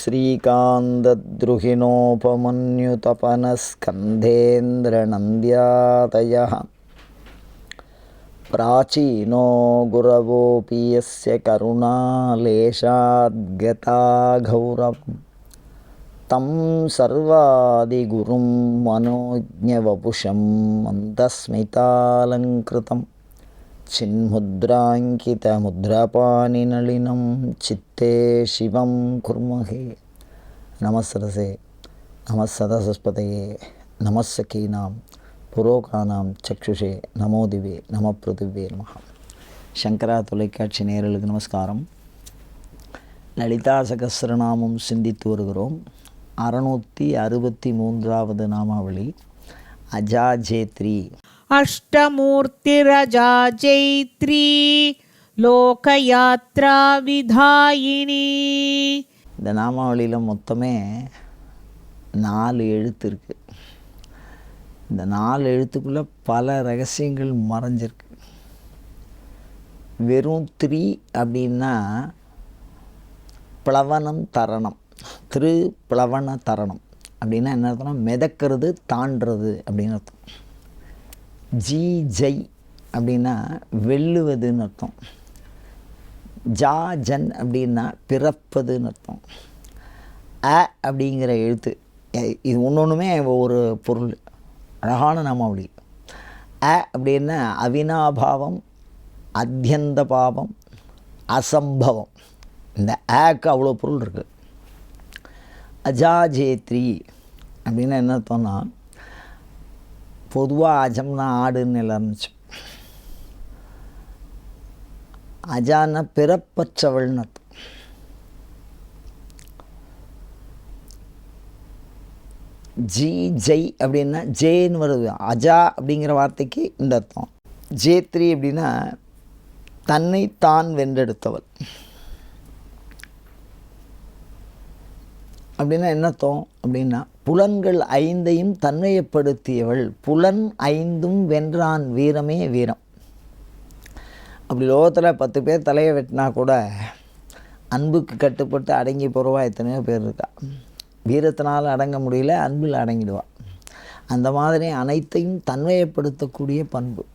श्रीकान्तद्रुहिणोपमन्युतपनस्कन्धेन्द्रनन्द्यातयः प्राचीनो गुरवोऽपि यस्य करुणालेशाद्गता घौरं तं सर्वादिगुरुं मनोज्ञवपुषं मन्दस्मितालङ्कृतं சின்முத்ராங்கிதமுத்ராபாணிநளினம் சித்தே சிவம் குர்மகே நமசரசே நமசதசஸ்பதையே நமசகீனாம் புரோகானாம் சக்ஷுஷே நமோதிவே நம பிருத்திவே நமகா சங்கரா தொலைக்காட்சி நேரலுக்கு நமஸ்காரம். லலிதா சகசிரநாமம் சிந்தித்து வருகிறோம். அறநூற்றி அறுபத்தி மூன்றாவது நாமாவளி அஜாஜேத்ரி. अष्टमूर्तिरजा चैत्री लोकयात्रा विधायिनी இந்த நாமாவளியில் மொத்தமே நாலு எழுத்து இருக்குது இந்த நாலு எழுத்துக்குள்ளே பல ரகசியங்கள் மறைஞ்சிருக்கு வெறும் த்ரீ அப்படின்னா பிளவனம் தரணம் திரு பிளவன தரணம் அப்படின்னா என்ன அர்த்தம்னா மிதக்கிறது தாண்டுறது அப்படின்னு அர்த்தம் ஜி ஜெய் அப்படின்னா வெல்லுவதுன்னு அர்த்தம். ஜா ஜன் அப்படின்னா பிறப்பதுன்னு அர்த்தம். அ அப்படிங்கிற எழுத்து. இது ஒன்று ஒன்றுமே ஒரு பொருள். அழகான நாமாவளி. அ அப்படின்னா அவினாபாவம் அத்தியந்த பாவம் அசம்பவம். இந்த ஆக்கு அவ்வளோ பொருள் இருக்குது அஜாஜேத்ரி அப்படின்னா என்ன அர்த்தம்னா பொதுவாக அஜம்னா ஆடுன்னு எல்லாரும் அஜான அஜான்னா பிறப்பற்றவள்னு அர்த்தம். ஜி ஜெய் அப்படின்னா ஜேன்னு வருது. அஜா அப்படிங்கிற வார்த்தைக்கு இந்த அர்த்தம். ஜேத்ரி அப்படின்னா தன்னை தான் வென்றெடுத்தவள். அப்படின்னா என்ன அர்த்தம்? அப்படின்னா புலன்கள் ஐந்தையும் தன்மையப்படுத்தியவள். புலன் ஐந்தும் வென்றான் வீரமே வீரம். அப்படி லோகத்தில் பத்து பேர் தலையை வெட்டினா கூட அன்புக்கு கட்டுப்பட்டு அடங்கி போகிறவா எத்தனையோ பேர் இருக்கா. வீரத்தினால் அடங்க முடியல அன்பில் அடங்கிடுவா. அந்த மாதிரி அனைத்தையும் தன்மையப்படுத்தக்கூடிய பண்பு.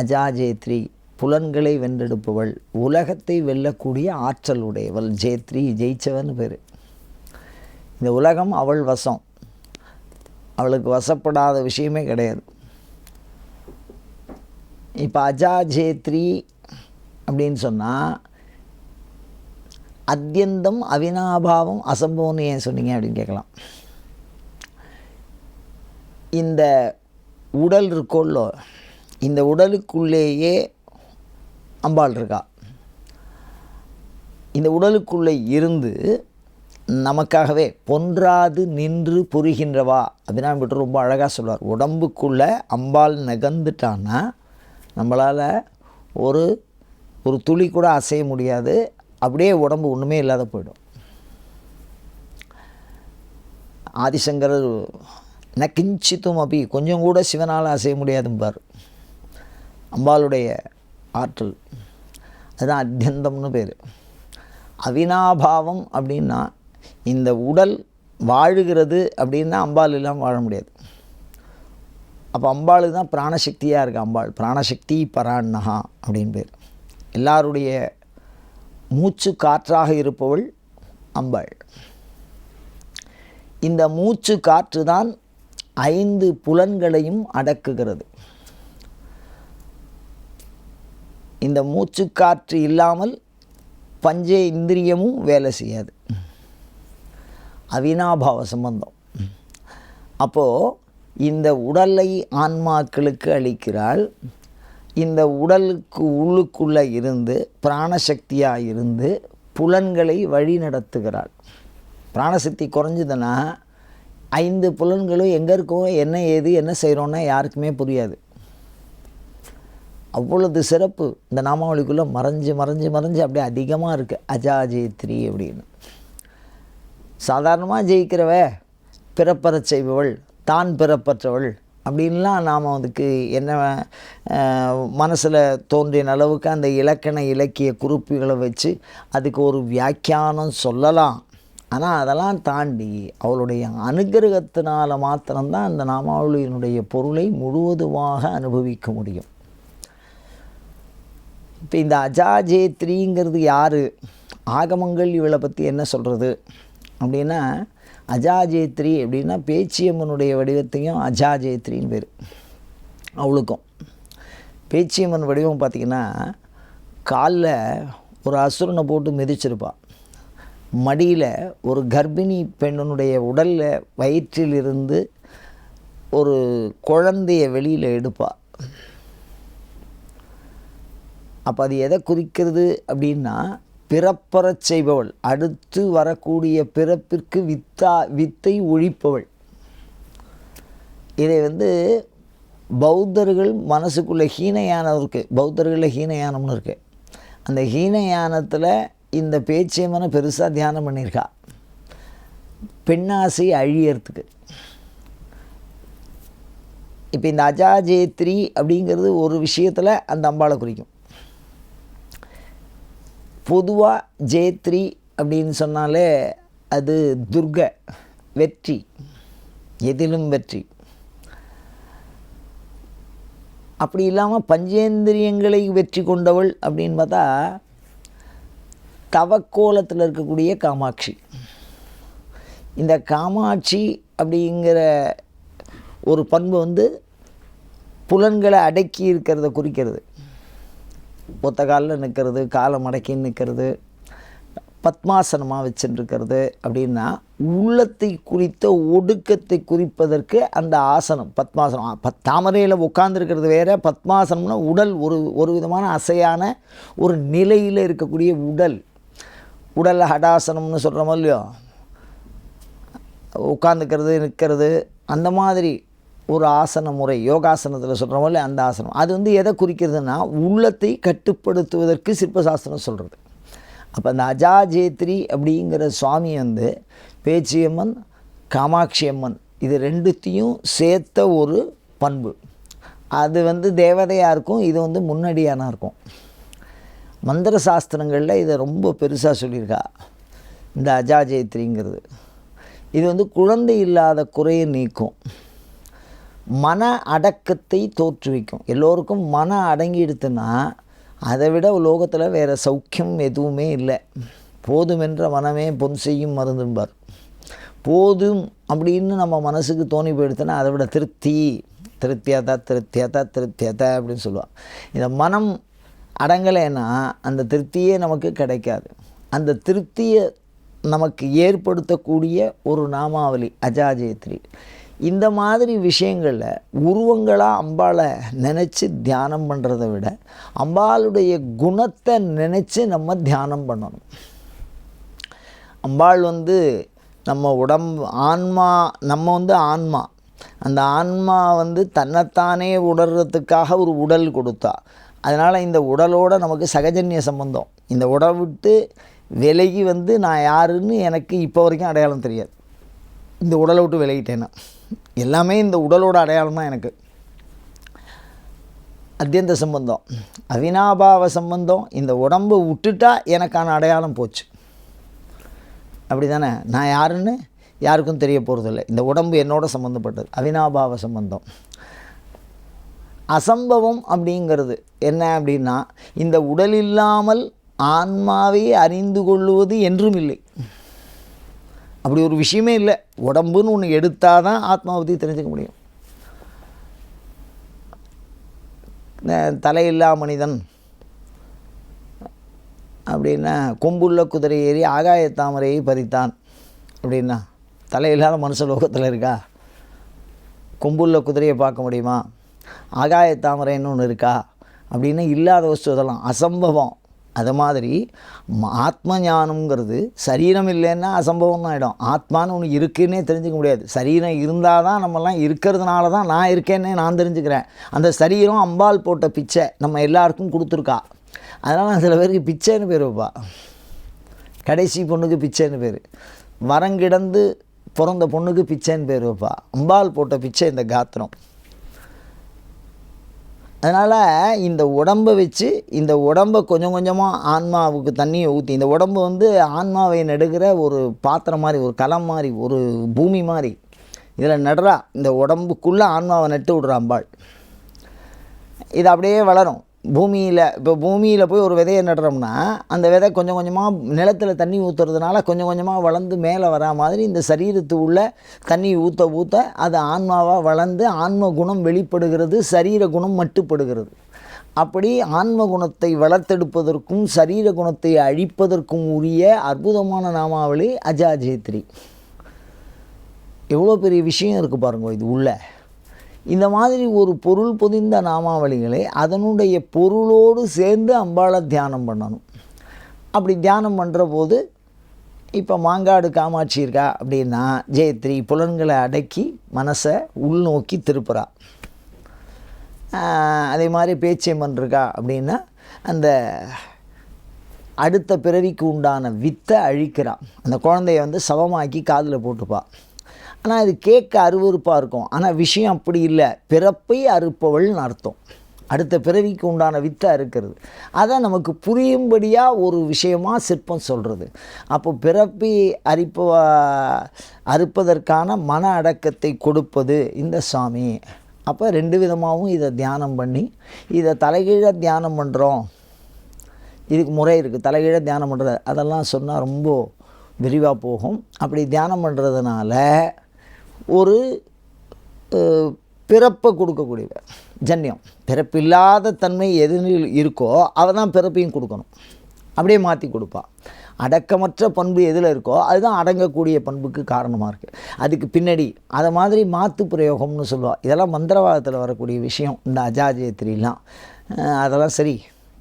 அஜாஜேத்ரி புலன்களை வென்றெடுப்பவள். உலகத்தை வெல்லக்கூடிய ஆற்றல் உடையவள். ஜேத்ரி ஜெயிச்சவன் பேர். இந்த உலகம் அவள் வசம். அவளுக்கு வசப்படாத விஷயமே கிடையாது. இப்போ அஜாஜேத்ரி அப்படின்னு சொன்னால் அத்தியந்தம் அவினாபாவம் அசம்பவம்னு ஏன் சொன்னீங்க அப்படின்னு கேட்கலாம். இந்த உடல் இருக்கோல்லோ இந்த உடலுக்குள்ளேயே அம்பாள் இருக்கா. இந்த உடலுக்குள்ளே இருந்து நமக்காகவே பொன்றாது நின்று புரிகின்றவா அப்படின்னா பட்டு ரொம்ப அழகாக சொல்வார். உடம்புக்குள்ளே அம்பாள் நகர்ந்துட்டான்னா நம்மளால் ஒரு ஒரு துளி கூட அசைய முடியாது. அப்படியே உடம்பு ஒன்றுமே இல்லாத போயிடும். ஆதிசங்கரர் ந கிஞ்சித்தும் அப்படி கொஞ்சம் கூட சிவனால் அசைய முடியாதும்பார். அம்பாளுடைய ஆற்றல். அதுதான் அத்தியந்தம்னு பேர். அவினாபாவம் அப்படின்னா இந்த உடல் வாழுகிறது அப்படின்னா அம்பாள் இல்லாமல் வாழ முடியாது. அப்போ அம்பாளுக்கு தான் பிராணசக்தியாக இருக்குது அம்பாள். பிராணசக்தி பராண்ணகா அப்படின்னு பேர். எல்லாருடைய மூச்சு காற்றாக இருப்பவள் அம்பாள். இந்த மூச்சு காற்று தான் ஐந்து புலன்களையும் அடக்குகிறது. இந்த மூச்சு காற்று இல்லாமல் பஞ்ச இந்திரியமும் வேலை செய்யாது. அவினாபாவ சம்பந்தம். அப்போது இந்த உடலை ஆன்மாக்களுக்கு அளிக்கிறாள். இந்த உடலுக்கு உள்ளுக்குள்ளே இருந்து பிராணசக்தியாக இருந்து புலன்களை வழி நடத்துகிறாள். பிராணசக்தி குறைஞ்சதுன்னா ஐந்து புலன்களும் எங்கே இருக்கோம் என்ன ஏது என்ன செய்கிறோன்னா யாருக்குமே புரியாது. அவ்வளவு சிறப்பு. இந்த நாமாவளிக்குள்ளே மறைஞ்சு மறைஞ்சு மறைஞ்சு அப்படியே அதிகமாக இருக்குது அஜாஜேத்ரி அப்படின்னு. சாதாரணமாக ஜெயிக்கிறவ பிறப்பறச் செய்பவள் தான் பிறப்பற்றவள் அப்படின்லாம் நாம் அதுக்கு என்ன மனசில் தோன்றின அளவுக்கு அந்த இலக்கண இலக்கிய குறிப்புகளை வச்சு அதுக்கு ஒரு வியாக்கியானம் சொல்லலாம். ஆனால் அதெல்லாம் தாண்டி அவளுடைய அனுகிரகத்தினால் மாத்திரம்தான் அந்த நாமாவளியினுடைய பொருளை முழுவதுமாக அனுபவிக்க முடியும். இப்போ இந்த அஜாஜேத்ரிங்கிறது யார்? ஆகமங்கள் இவளை பற்றி என்ன சொல்கிறது அப்படின்னா அஜாஜேத்ரி அப்படின்னா பேச்சியம்மனுடைய வடிவத்தையும் அஜாஜேத்ரின்னு பேர். அவளுக்கும் பேச்சியம்மன் வடிவம் பார்த்திங்கன்னா காலில் ஒரு அசுரனை போட்டு மிதிச்சிருப்பா. மடியில் ஒரு கர்ப்பிணி பெண்ணனுடைய உடலில் வயிற்றிலிருந்து ஒரு குழந்தைய வெளியில் எடுப்பாள் அப்போ அது எதை குறிக்கிறது அப்படின்னா பிறப்பறச் செய்பவள். அடுத்து வரக்கூடிய பிறப்பிற்கு வித்தா வித்தை ஒழிப்பவள். இதை வந்து பௌத்தர்கள் மனசுக்குள்ளே ஹீனயானம் இருக்குது பௌத்தர்களில் ஹீனயானம்னு இருக்குது அந்த ஹீனயானத்தில் இந்த பேச்சியம்மனை பெருசாக தியானம் பண்ணியிருக்கா. பெண்ணாசை அழியறதுக்கு. இப்போ இந்த அஜாஜேத்ரி அப்படிங்கிறது ஒரு விஷயத்தில் அந்த அம்பாளை குறிக்கும். பொதுவாக ஜேத்ரி அப்படின்னு சொன்னாலே அது துர்க வெற்றி எதிலும் வெற்றி. அப்படி இல்லாமல் பஞ்சேந்திரியங்களை வெற்றி கொண்டவள் அப்படின்னு பார்த்தா தவக்கோலத்தில் இருக்கக்கூடிய காமாட்சி. இந்த காமாட்சி அப்படிங்கிற ஒரு பண்பு வந்து புலன்களை அடக்கி இருக்கிறத குறிக்கிறது. ஒத்த காலில் நிற்கிறது காலை மடக்கி நிற்கிறது பத்மாசனமாக வச்சுருக்கிறது அப்படின்னா உள்ளத்தை குறித்த ஒடுக்கத்தை குறிப்பதற்கு அந்த ஆசனம் பத்மாசனம். பத் தாமரையில் உட்காந்துருக்கிறது வேறு பத்மாசனம்னா உடல் ஒரு ஒரு விதமான அசையான ஒரு நிலையில் இருக்கக்கூடிய உடல். உடல் ஹடாசனம்னு சொல்கிறோமோ இல்லையோ? உட்காந்துக்கிறது நிற்கிறது அந்த மாதிரி ஒரு ஆசன முறை யோகாசனத்தில் சொல்கிறோம் இல்லை அந்த ஆசனம். அது வந்து எதை குறிக்கிறதுனா உள்ளத்தை கட்டுப்படுத்துவதற்கு சிற்பசாஸ்திரம் சொல்கிறது அப்போ அந்த அஜாஜேத்ரி அப்படிங்கிற சுவாமி வந்து பேச்சியம்மன் காமாட்சி அம்மன் இது ரெண்டுத்தையும் சேர்த்த ஒரு பண்பு. அது வந்து தேவதையாக இருக்கும் இது வந்து முன்னடியானா இருக்கும். மந்திர சாஸ்திரங்களில் இதை ரொம்ப பெருசாக சொல்லியிருக்கா இந்த அஜாஜேத்ரிங்கிறது. இது வந்து குழந்தை இல்லாத குறையை நீக்கும். மன அடக்கத்தை தோற்றுவிக்கும். எல்லோருக்கும் மன அடங்கிடுத்துன்னா அதை விட லோகத்தில் வேறு சௌக்கியம் எதுவுமே இல்லை. போதுமென்ற மனமே பொன் செய்யும் மருந்தும்பார். போதும் அப்படின்னு நம்ம மனசுக்கு தோணி போயிடுத்துன்னா அதை விட திருப்தி திருப்தியாத்தா திருப்தியாத்தா திருப்தியாத்தா அப்படின்னு சொல்லுவாள் இந்த மனம் அடங்கலைன்னா அந்த திருப்தியே நமக்கு கிடைக்காது. அந்த திருப்தியை நமக்கு ஏற்படுத்தக்கூடிய ஒரு நாமாவளி அஜாஜேத்ரி இந்த மாதிரி விஷயங்களில் உருவங்களாக அம்பாளை நினச்சி தியானம் பண்ணுறதை விட அம்பாளுடைய குணத்தை நினச்சி நம்ம தியானம் பண்ணணும். அம்பாள் வந்து நம்ம உடம்பு ஆன்மா நம்ம வந்து ஆன்மா. அந்த ஆன்மா வந்து தன்னைத்தானே உணர்றதுக்காக ஒரு உடல் கொடுத்தா. அதனால் இந்த உடலோட நமக்கு சகஜன்ய சம்பந்தம். இந்த உடல் விட்டு விலகி வந்து நான் யாருன்னு எனக்கு இப்போ வரைக்கும் அடையாளம் தெரியாது. இந்த உடலை விட்டு விலகிட்டேன்னா. எல்லாமே இந்த உடலோட அடையாளம் தான் எனக்கு. அத்தியந்த சம்பந்தம். அவினாபாவ சம்பந்தம் இந்த உடம்பு விட்டுட்டா எனக்கான அடையாளம் போச்சு. அப்படி தானே நான் யாருன்னு யாருக்கும் தெரிய போகிறதில்ல இந்த உடம்பு என்னோட சம்மந்தப்பட்டது அவினாபாவ சம்பந்தம். அசம்பவம் அப்படிங்கிறது என்ன அப்படின்னா இந்த உடல் இல்லாமல் ஆன்மாவை அறிந்து கொள்ளுவது என்றும் இல்லை அப்படி ஒரு விஷயமே இல்லை. உடம்புன்னு ஒன்று எடுத்தால் தான் ஆத்மாவை பற்றி தெரிஞ்சுக்க முடியும். தலையில்லா மனிதன். அப்படின்னா கொம்புள்ள குதிரை ஏறி ஆகாய தாமரையை பறித்தான். அப்படின்னா தலையில்லாத மனுஷ லோகத்தில் இருக்கா? கொம்புள்ள குதிரையை பார்க்க முடியுமா? ஆகாய தாமரைன்னு ஒன்று இருக்கா? அப்படின்னு இல்லாத வஸ்து அதெல்லாம் அசம்பவம். அது மாதிரி ஆத்ம ஞானம்ங்கிறது சரீரம் இல்லைன்னா அசம்பவம் ஆகிடும் ஆத்மான்னு ஒன்று இருக்குன்னே தெரிஞ்சுக்க முடியாது. சரீரம் இருந்தால் தான் நம்மலாம் இருக்கிறதுனால தான் நான் இருக்கேன்னே நான் தெரிஞ்சுக்கிறேன். அந்த சரீரம் அம்பாள் போட்ட பிச்சை நம்ம எல்லாருக்கும் கொடுத்துருக்கா. அதனால் சில பேருக்கு பிச்சைன்னு பேர் வைப்பா. கடைசி பொண்ணுக்கு பிச்சைன்னு பேர். வரங்கிடந்து பிறந்த பொண்ணுக்கு பிச்சைன்னு பேர் வைப்பா. அம்பாள் போட்ட பிச்சை இந்த காத்திரம். அதனால் இந்த உடம்பை வச்சு இந்த உடம்பை கொஞ்சம் கொஞ்சமாக ஆன்மாவுக்கு தண்ணியை ஊற்றி இந்த உடம்பு வந்து ஆன்மாவை நடுகிற ஒரு பாத்திரம் மாதிரி ஒரு களம் மாதிரி ஒரு பூமி மாதிரி இதில் நடுறா இந்த உடம்புக்குள்ளே ஆன்மாவை நட்டு விடுறா அம்பாள் இது அப்படியே வளரும். பூமியில் இப்போ பூமியில் போய் ஒரு விதையை நடுறோம்னா அந்த விதை கொஞ்சம் கொஞ்சமாக நிலத்தில் தண்ணி ஊற்றுறதுனால கொஞ்சம் கொஞ்சமாக வளர்ந்து மேலே வரா மாதிரி இந்த சரீரத்து உள்ள தண்ணி ஊற்ற ஊற்ற அது ஆன்மாவாக வளர்ந்து ஆன்ம குணம் வெளிப்படுகிறது சரீர குணம் மட்டுப்படுகிறது. அப்படி ஆன்ம குணத்தை வளர்த்தெடுப்பதற்கும் சரீர குணத்தை அழிப்பதற்கும் உரிய அற்புதமான நாமாவளி அஜாஜேத்ரி. எவ்வளோ பெரிய விஷயம் இருக்குது பாருங்க இது உள்ளே. இந்த மாதிரி ஒரு பொருள் பொதிந்த நாமாவளிகளை அதனுடைய பொருளோடு சேர்ந்து அம்பாளை தியானம் பண்ணணும். அப்படி தியானம் பண்ணுற போது இப்போ மாங்காடு காமாட்சி இருக்கா அப்படின்னா ஜெயத்ரி புலன்களை அடக்கி மனசை உள்நோக்கி திருப்புறா. அதே மாதிரி பேச்சியம்மன் இருக்கா அப்படின்னா அந்த அடுத்த பிறவிக்கு உண்டான வித்தை அழிக்கிறான் அந்த குழந்தைய வந்து சவமாக்கி காதில் போட்டுப்பாள் ஆனால் அது கேட்க அருவருப்பாக இருக்கும். ஆனால் விஷயம் அப்படி இல்லை. பிறப்பை அறுப்பவள்னு அர்த்தம். அடுத்த பிறவிக்கு உண்டான வித்தை அறுக்கிறது அதை நமக்கு புரியும்படியாக ஒரு விஷயமாக சிற்பம் சொல்கிறது அப்போ பிறப்பி அரிப்ப அறுப்பதற்கான மன அடக்கத்தை கொடுப்பது இந்த சாமி. அப்போ ரெண்டு விதமாகவும் இதை தியானம் பண்ணி இதை தலைகீழ தியானம் பண்ணுறோம் இதுக்கு முறை இருக்குது தலைகீழ தியானம் பண்ணுறது அதெல்லாம் சொன்னால் ரொம்ப விரிவாக போகும். அப்படி தியானம் பண்ணுறதுனால ஒரு பிறப்பை கொடுக்கக்கூடியவர். ஜன்யம். பிறப்பில்லாத தன்மை எதில் இருக்கோ அவள் தான் பிறப்பையும் கொடுக்கணும். அப்படியே மாற்றி கொடுப்பா. அடக்கமற்ற பண்பு எதில் இருக்கோ அதுதான் அடங்கக்கூடிய பண்புக்கு காரணமாக இருக்குது அதுக்கு பின்னாடி அதை மாதிரி மாத்து பிரயோகம்னு சொல்லுவாள் இதெல்லாம் மந்திரவாதத்தில் வரக்கூடிய விஷயம். இந்த அஜாஜயத்திரிலாம். அதெல்லாம் சரி.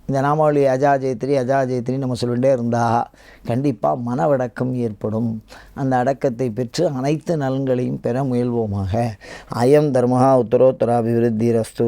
இந்த நாமாவளி அஜா ஜெயத்ரின்னு நம்ம சொல்லிகிட்டே இருந்தால் கண்டிப்பாக மனவடக்கம் ஏற்படும். அந்த அடக்கத்தை பெற்று அனைத்து நலன்களையும் பெற முயல்வோமாக. அயம் தர்மஹா உத்தரோத்தராபிவிருத்தி ரஸ்து